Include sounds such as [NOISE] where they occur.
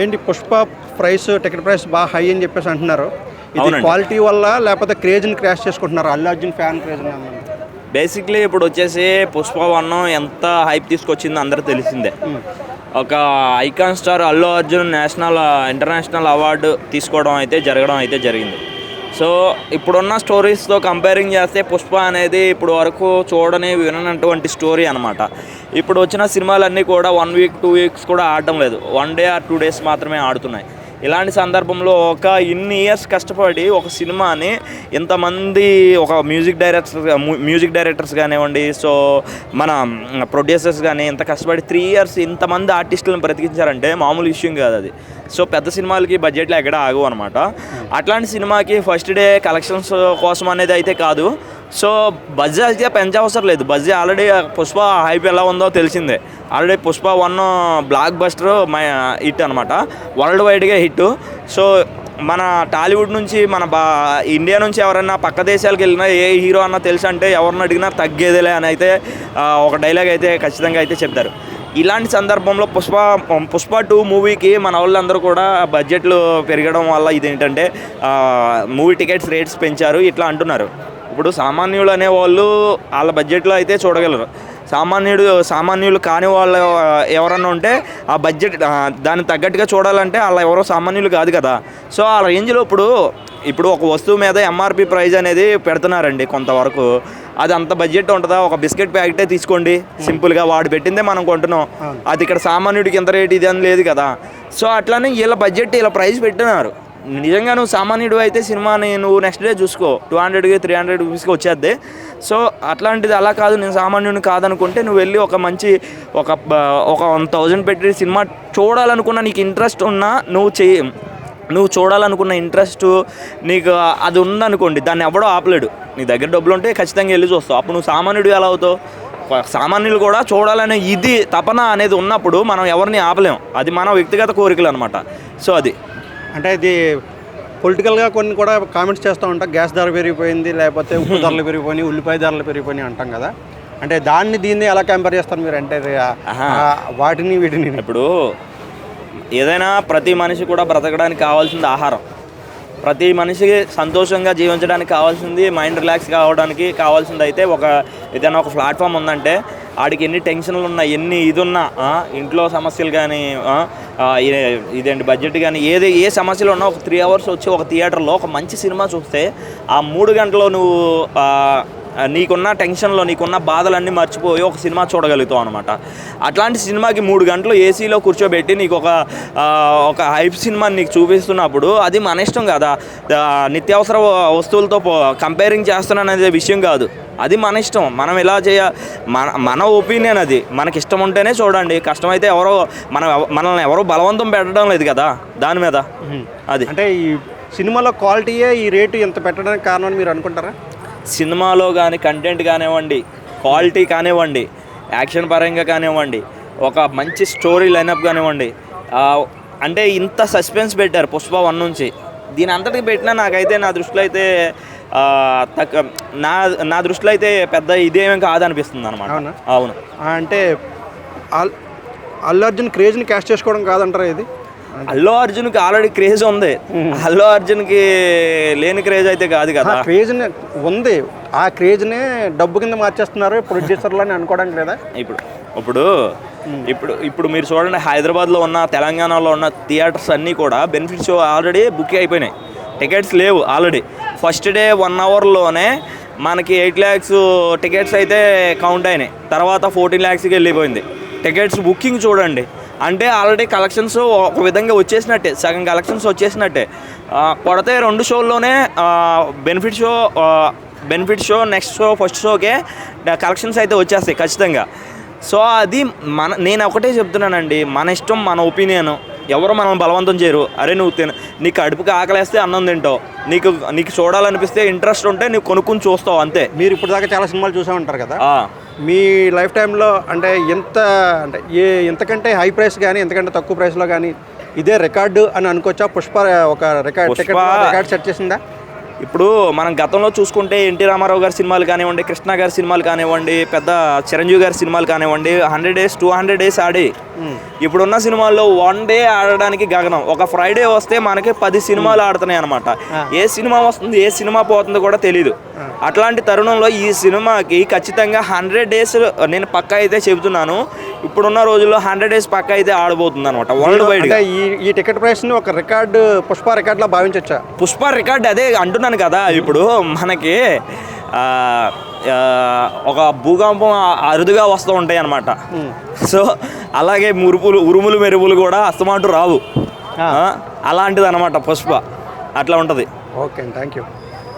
ఏంటి Pushpa price ticket price బాగా high అని చెప్పేసి అంటున్నారు. ఇది. క్వాలిటీ వల్ల లేకపోతే క్రేజ్ని క్రాష్ చేసుకుంటున్నారు? Allu Arjun fan craze basically ఇప్పుడు వచ్చేసి పుష్ప వన్ ఎంత హైప్ తీసుకొచ్చిందో అందరూ తెలిసిందే. ఒక icon star Allu Arjun national international award తీసుకోవడం అయితే జరగడం అయితే జరిగింది. సో ఇప్పుడున్న స్టోరీస్తో కంపేరింగ్ చేస్తే పుష్ప అనేది ఇప్పుడు వరకు చూడని విననటువంటి స్టోరీ అనమాట ఇప్పుడు వచ్చిన సినిమాలన్నీ కూడా వన్ వీక్ టూ వీక్స్ కూడా ఆడటం లేదు. One day or two days మాత్రమే ఆడుతున్నాయి. ఇలాంటి సందర్భంలో ఒక ఇన్ని ఇయర్స్ కష్టపడి ఒక సినిమాని ఇంతమంది ఒక మ్యూజిక్ డైరెక్టర్స్ మ్యూజిక్ డైరెక్టర్స్ కానివ్వండి సో మన ప్రొడ్యూసర్స్ కానీ ఇంత కష్టపడి త్రీ ఇయర్స్ ఇంతమంది ఆర్టిస్టులను బ్రతికించారంటే మామూలు విషయం కాదు అది. సో పెద్ద సినిమాలకి బడ్జెట్లో ఎక్కడ ఆగవు అనమాట అట్లాంటి సినిమాకి ఫస్ట్ డే కలెక్షన్స్ కోసం అనేది అయితే కాదు. సో బజ్జీ అయితే పెంచవసరం లేదు. బజ్జీ ఆల్రెడీ పుష్ప హైప్ ఎలా ఉందో తెలిసిందే. Already Pushpa one blockbuster my hit అనమాట వరల్డ్ వైడ్గా హిట్. సో మన టాలీవుడ్ నుంచి మన బా ఇండియా నుంచి ఎవరైనా పక్క దేశాలకు వెళ్ళినా ఏ హీరో అన్నా తెలుసు అంటే ఎవరిని అడిగినా తగ్గేదేలే అని అయితే ఒక డైలాగ్ అయితే ఖచ్చితంగా అయితే చెప్తారు. ఇలాంటి సందర్భంలో పుష్ప పుష్ప టూ మూవీకి మన వాళ్ళందరూ కూడా బడ్జెట్లు పెరగడం వల్ల ఇదేంటంటే మూవీ టికెట్స్ రేట్స్ పెంచారు ఇట్లా అంటున్నారు. ఇప్పుడు సామాన్యులు అనేవాళ్ళు వాళ్ళ బడ్జెట్లో అయితే చూడగలరు. సామాన్యుడు సామాన్యులు కాని వాళ్ళు ఎవరన్నా ఉంటే ఆ బడ్జెట్ దానికి తగ్గట్టుగా చూడాలంటే వాళ్ళ ఎవరో సామాన్యులు కాదు కదా. సో ఆ రేంజ్లో ఇప్పుడు ఇప్పుడు ఒక వస్తువు మీద ఎంఆర్పి ప్రైస్ అనేది పెడుతున్నారండి కొంతవరకు. అది అంత బడ్జెట్ ఉంటుందా? ఒక బిస్కెట్ ప్యాకెటే తీసుకోండి. సింపుల్గా వాడు పెట్టిందే మనం కొంటున్నాం. అది ఇక్కడ సామాన్యుడికి ఎంత రేట్ ఇది అని లేదు కదా. సో అట్లానే వీళ్ళ బడ్జెట్ ఇలా ప్రైస్ పెట్టినారు. నిజంగా నువ్వు సామాన్యుడు అయితే సినిమాని నువ్వు నెక్స్ట్ డే చూసుకో. టూ హండ్రెడ్కి త్రీ హండ్రెడ్ రూపీస్కి వచ్చేద్ది. సో అట్లాంటిది అలా కాదు. నేను సామాన్యుడిని కాదనుకుంటే నువ్వు వెళ్ళి ఒక మంచి ఒక ఒక వన్ థౌజండ్ పెట్టి సినిమా చూడాలనుకున్న నీకు ఇంట్రెస్ట్ ఉన్నా నువ్వు చేయి నువ్వు చూడాలనుకున్న ఇంట్రెస్ట్ నీకు అది ఉందనుకోండి దాన్ని ఎవడో ఆపలేడు. నీ దగ్గర డబ్బులు ఉంటే ఖచ్చితంగా వెళ్ళి చూస్తావు. అప్పుడు నువ్వు సామాన్యుడు ఎలా అవుతావు? సామాన్యులు కూడా చూడాలనే ఇది తపన అనేది ఉన్నప్పుడు మనం ఎవరిని ఆపలేం. అది మన వ్యక్తిగత కోరికలు అనమాట సో అది. అంటే ఇది పొలిటికల్గా కొన్ని కూడా కామెంట్స్ చేస్తూ ఉంటాం. గ్యాస్ ధర పెరిగిపోయింది లేకపోతే ఉప్పు [LAUGHS] ధరలు పెరిగిపోయినాయి ఉల్లిపాయ ధరలు పెరిగిపోయినాయి అంటాం కదా. అంటే దాన్ని దీన్ని ఎలా కంపేర్ చేస్తారు మీరు? అంటే వాటిని వీటిని. ఇప్పుడు ఏదైనా ప్రతి మనిషి కూడా బ్రతకడానికి కావాల్సింది ఆహారం. ప్రతి మనిషికి సంతోషంగా జీవించడానికి కావాల్సింది మైండ్ రిలాక్స్ కావడానికి కావాల్సింది అయితే ఒక ఏదైనా ఒక ప్లాట్ఫామ్ ఉందంటే ఆడికి ఎన్ని టెన్షన్లు ఉన్నా ఎన్ని ఇది ఉన్నా ఇంట్లో సమస్యలు కానీ ఇదే- ఇదేంటి బడ్జెట్ కానీ ఏది ఏ సమస్యలు ఉన్నా ఒక త్రీ అవర్స్ వచ్చి ఒక థియేటర్లో ఒక మంచి సినిమా చూస్తే ఆ మూడు గంటలో నువ్వు నీకున్న టెన్షన్లో నీకున్న బాధలన్నీ మర్చిపోయి ఒక సినిమా చూడగలుగుతావు అనమాట అట్లాంటి సినిమాకి మూడు గంటలు ఏసీలో కూర్చోబెట్టి నీకు ఒక ఒక హైప్ సినిమాని నీకు చూపిస్తున్నప్పుడు అది మన ఇష్టం కదా. నిత్యావసర వస్తువులతో కంపేరింగ్ చేస్తున్నాను విషయం కాదు. అది మన ఇష్టం. మనం ఎలా చేయ మన మన ఒపీనియన్ అది. మనకి ఇష్టం ఉంటేనే చూడండి. కష్టమైతే ఎవరో మన మనల్ని ఎవరో బలవంతం పెట్టడం లేదు కదా దాని మీద. అది. అంటే ఈ సినిమాలో క్వాలిటీయే ఈ రేటు ఎంత పెట్టడానికి కారణం అని మీరు అనుకుంటారా? సినిమాలో కానీ కంటెంట్ కానివ్వండి క్వాలిటీ కానివ్వండి యాక్షన్ పరంగా కానివ్వండి ఒక మంచి స్టోరీ లైనప్ కానివ్వండి అంటే ఇంత సస్పెన్స్ పెట్టారు పుష్ప వన్ నుంచి. దీని అంతటికి పెట్టినా నాకైతే నా దృష్టిలో అయితే ఆ, తక్క నా నా దృష్టిలో అయితే పెద్ద ఇదేమీ కాదనిపిస్తుంది అనమాట. అవునా? అంటే అల్- అల్లు అర్జున్ క్రేజ్ని క్యాష్ చేసుకోవడం కాదంటారా ఇది? అల్లు అర్జున్కి ఆల్రెడీ క్రేజ్ ఉంది. అల్లు అర్జున్కి లేని క్రేజ్ అయితే కాదు కదా. క్రేజ్ని ఉంది. ఆ క్రేజ్నే డబ్బు కింద మార్చేస్తున్నారు ప్రొడ్యూసర్లు అని అనుకోవడానికి లేదా? ఇప్పుడు ఇప్పుడు ఇప్పుడు ఇప్పుడు మీరు చూడండి హైదరాబాద్లో ఉన్న తెలంగాణలో ఉన్న థియేటర్స్ అన్నీ కూడా బెనిఫిట్ షో ఆల్రెడీ బుక్ అయిపోయినాయి. టికెట్స్ లేవు ఆల్రెడీ ఫస్ట్ డే వన్ అవర్లోనే మనకి ఎయిట్ ల్యాక్స్ టికెట్స్ అయితే కౌంట్ అయినాయి. తర్వాత ఫోర్టీన్ ల్యాక్స్కి వెళ్ళిపోయింది. టికెట్స్ బుకింగ్ చూడండి. అంటే ఆల్రెడీ కలెక్షన్స్ ఒక విధంగా వచ్చేసినట్టే. సగం కలెక్షన్స్ వచ్చేసినట్టే. కొడితే రెండు షోల్లోనే benefit show benefit show next show first షోకే collections అయితే వచ్చేస్తాయి ఖచ్చితంగా. సో అది మన నేను ఒకటే చెప్తున్నానండి. మన ఇష్టం మన ఒపీనియన్ ఎవరు మనం బలవంతం చేయరు. అరే నువ్వు తిన నీకు కడుపుకి ఆకలేస్తే అన్నం తింటావు. నీకు నీకు చూడాలనిపిస్తే ఇంట్రెస్ట్ ఉంటే నీకు కొనుక్కుని చూస్తావు అంతే. మీరు ఇప్పుడు దాకా చాలా సినిమాలు చూసే ఉంటారు కదా? మీ లైఫ్ టైంలో అంటే ఎంత అంటే ఏ ఎంతకంటే హై ప్రైస్ కానీ ఎంతకంటే తక్కువ ప్రైస్లో కానీ ఇదే రికార్డు అని అనుకోవచ్చా? పుష్ప ఒక రికార్డ్ రికార్డ్ సెట్ చేసిందా? ఇప్పుడు మనం గతంలో చూసుకుంటే ఎన్టీ రామారావు గారి సినిమాలు కానివ్వండి కృష్ణ గారి సినిమాలు కానివ్వండి పెద్ద చిరంజీవి గారి సినిమాలు కానివ్వండి hundred days two hundred days ఆడి ఇప్పుడున్న సినిమాల్లో వన్ డే ఆడడానికి గగనం. ఒక ఫ్రైడే వస్తే మనకి పది సినిమాలు ఆడుతున్నాయి అనమాట ఏ సినిమా వస్తుంది ఏ సినిమా పోతుందో కూడా తెలియదు అట్లాంటి తరుణంలో ఈ సినిమాకి ఖచ్చితంగా హండ్రెడ్ డేస్ నేను పక్కా అయితే చెబుతున్నాను. ఇప్పుడున్న రోజుల్లో హండ్రెడ్ డేస్ పక్కా అయితే ఆడబోతుంది అనమాట వరల్డ్ వైడ్ ఈ ఈ టికెట్ ప్రైస్ని ఒక రికార్డు పుష్ప రికార్డులా భావించవచ్చా పుష్ప రికార్డ్ అదే అంటున్నాను కదా ఇప్పుడు మనకి ఒక భూకంపం అరుదుగా వస్తూ ఉంటాయి అన్నమాట సో అలాగే మురుపులు ఉరుములు మెరుపులు కూడా అస్తమాటు రావు. అలాంటిది అనమాట పుష్ప అట్లా ఉంటుంది. Okay thank you.